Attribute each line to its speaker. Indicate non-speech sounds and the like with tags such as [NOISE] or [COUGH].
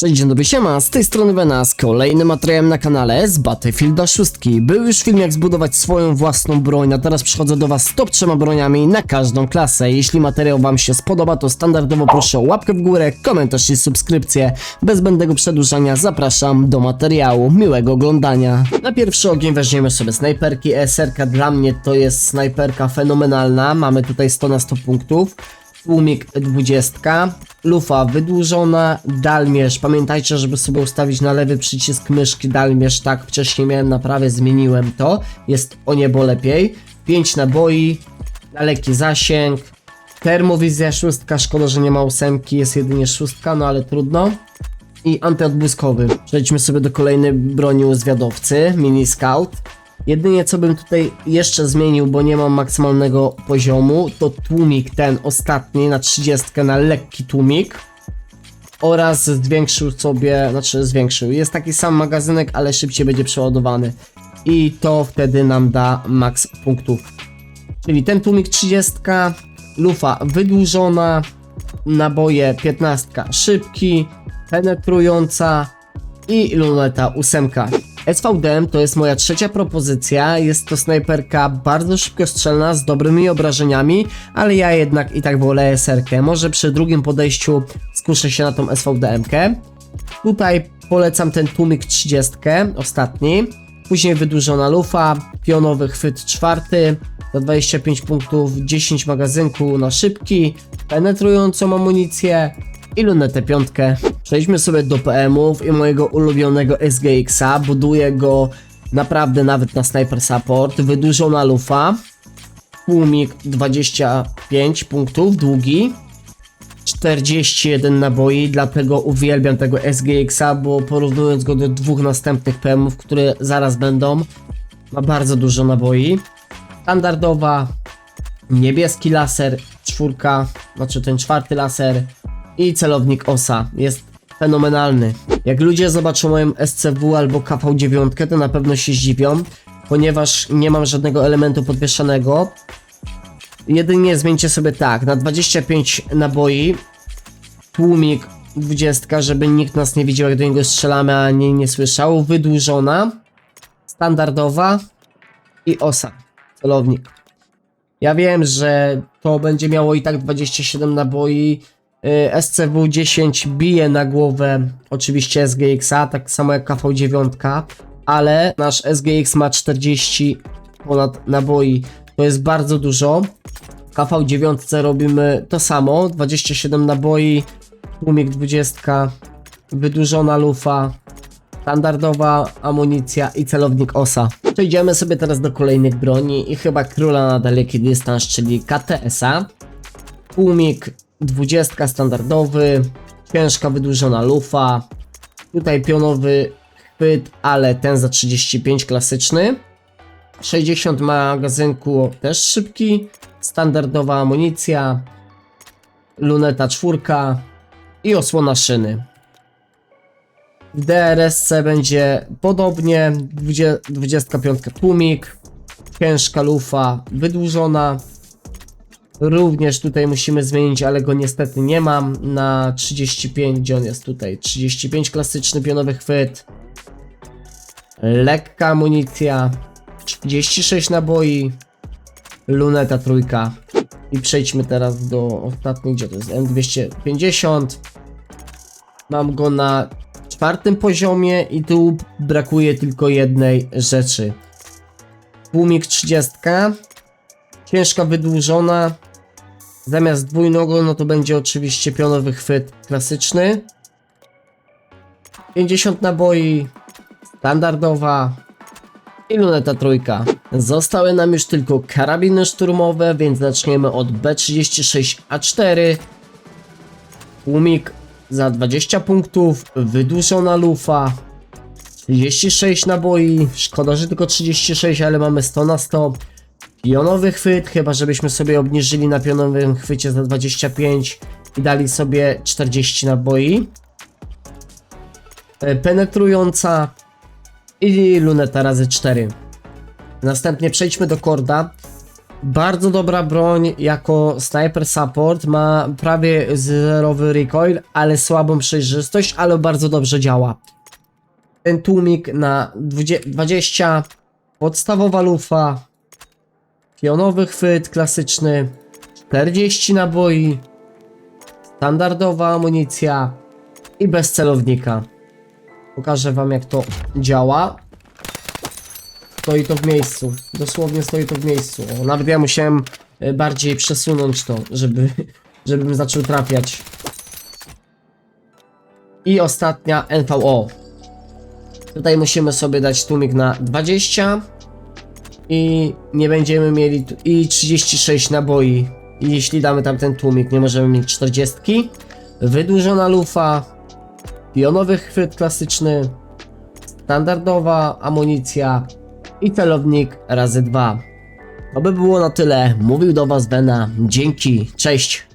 Speaker 1: Cześć, dzień dobry, siema, z tej strony Vena z kolejnym materiałem na kanale z Battlefielda 6. Był już film jak zbudować swoją własną broń, a teraz przychodzę do was z top 3 broniami na każdą klasę. Jeśli materiał wam się spodoba, to standardowo proszę o łapkę w górę, komentarz i subskrypcję. Bez zbędnego przedłużania zapraszam do materiału, miłego oglądania. Na pierwszy ogień weźmiemy sobie snajperki, ESR-ka dla mnie to jest snajperka fenomenalna, mamy tutaj 100 na 100 punktów. Tłumik 20, lufa wydłużona, dalmierz. Pamiętajcie, żeby sobie ustawić na lewy przycisk myszki dalmierz, tak wcześniej miałem na prawie, zmieniłem to. Jest o niebo lepiej. 5 naboi, daleki zasięg, termowizja szóstka, szkoda, że nie ma ósemki, jest jedynie szóstka, no ale trudno. I antyodbłyskowy. Przejdźmy sobie do kolejnej broni u zwiadowcy, mini scout. Jedynie co bym tutaj jeszcze zmienił, bo nie mam maksymalnego poziomu, to tłumik ten ostatni na 30 na lekki tłumik. Oraz zwiększył sobie, znaczy zwiększył, jest taki sam magazynek, ale szybciej będzie przeładowany. I to wtedy nam da max punktów. Czyli ten tłumik 30, lufa wydłużona, naboje 15 szybki, penetrująca i luneta 8. SVDM to jest moja trzecia propozycja. Jest to snajperka bardzo szybkostrzelna, z dobrymi obrażeniami, ale ja jednak i tak wolę SR-kę. Może przy drugim podejściu skuszę się na tą SVDM-kę. Tutaj polecam ten tłumik 30, ostatni. Później wydłużona lufa, pionowy chwyt czwarty, za 25 punktów, 10 magazynku na szybki, penetrującą amunicję i lunetę piątkę. Przejdźmy sobie do PM-ów i mojego ulubionego SGX-a. Buduję go naprawdę nawet na Sniper Support. Wydłużona lufa, tłumik 25 punktów, długi. 41 naboi, dlatego uwielbiam tego SGX-a, bo porównując go do dwóch następnych PM-ów, które zaraz będą, ma bardzo dużo naboi. Standardowa, niebieski laser, czwórka, znaczy ten czwarty laser i celownik OSA. Jest fenomenalny. Jak ludzie zobaczą moją SCW albo KV9, to na pewno się zdziwią, ponieważ nie mam żadnego elementu podwieszanego. Jedynie zmieńcie sobie tak, na 25 naboi, tłumik 20, żeby nikt nas nie widział jak do niego strzelamy, a nie, nie słyszał, wydłużona, standardowa i osa, celownik. Ja wiem, że to będzie miało i tak 27 naboi, y, SCW 10 bije na głowę oczywiście SGX-a, tak samo jak KV9, ale nasz SGX ma 40 ponad naboi, to jest bardzo dużo. KV9 robimy to samo, 27 naboi, tłumik 20, wydłużona lufa, standardowa amunicja i celownik OSA. Przejdziemy sobie teraz do kolejnych broni i chyba króla na daleki dystans, czyli KTS-a. Tłumik 20 standardowy, ciężka wydłużona lufa, tutaj pionowy chwyt, ale ten za 35 klasyczny. 60 magazynku też szybki, standardowa amunicja, luneta czwórka i osłona szyny. W DRSC będzie podobnie, 20, 25 tłumik, ciężka lufa wydłużona. Również tutaj musimy zmienić, ale go niestety nie mam na 35, gdzie on jest tutaj? 35 klasyczny pionowy chwyt, lekka amunicja, 36 naboi, luneta trójka. I przejdźmy teraz do ostatniej, gdzie to jest M250. Mam go na czwartym poziomie i tu brakuje tylko jednej rzeczy. Tłumik 30. Ciężka wydłużona. Zamiast dwójnogo, no to będzie oczywiście pionowy chwyt klasyczny. 50 naboi. Standardowa. I luneta trójka. Zostały nam już tylko karabiny szturmowe, więc zaczniemy od B36A4. Tłumik za 20 punktów, wydłużona lufa, 36 naboi, szkoda, że tylko 36, ale mamy 100 na 100. Pionowy chwyt, chyba żebyśmy sobie obniżyli na pionowym chwycie za 25 i dali sobie 40 naboi. E, Penetrująca i luneta razy 4. Następnie przejdźmy do korda. Bardzo dobra broń jako sniper support, ma prawie zerowy recoil, ale słabą przejrzystość, ale bardzo dobrze działa. Ten tłumik na 20, 20 podstawowa lufa, pionowy chwyt klasyczny, 40 naboi, standardowa amunicja i bez celownika. Pokażę wam jak to działa. Stoi to w miejscu. Dosłownie stoi to w miejscu. Nawet ja musiałem e, bardziej przesunąć to, żeby, [LAUGHS] żebym zaczął trafiać. I ostatnia NVO. Tutaj musimy sobie dać tłumik na 20 i nie będziemy mieli i 36 naboi. Jeśli damy tam ten tłumik, nie możemy mieć 40. Wydłużona lufa, pionowy chwyt klasyczny, standardowa amunicja i celownik razy dwa. To by było na tyle. Mówił do Was Bena. Dzięki, cześć.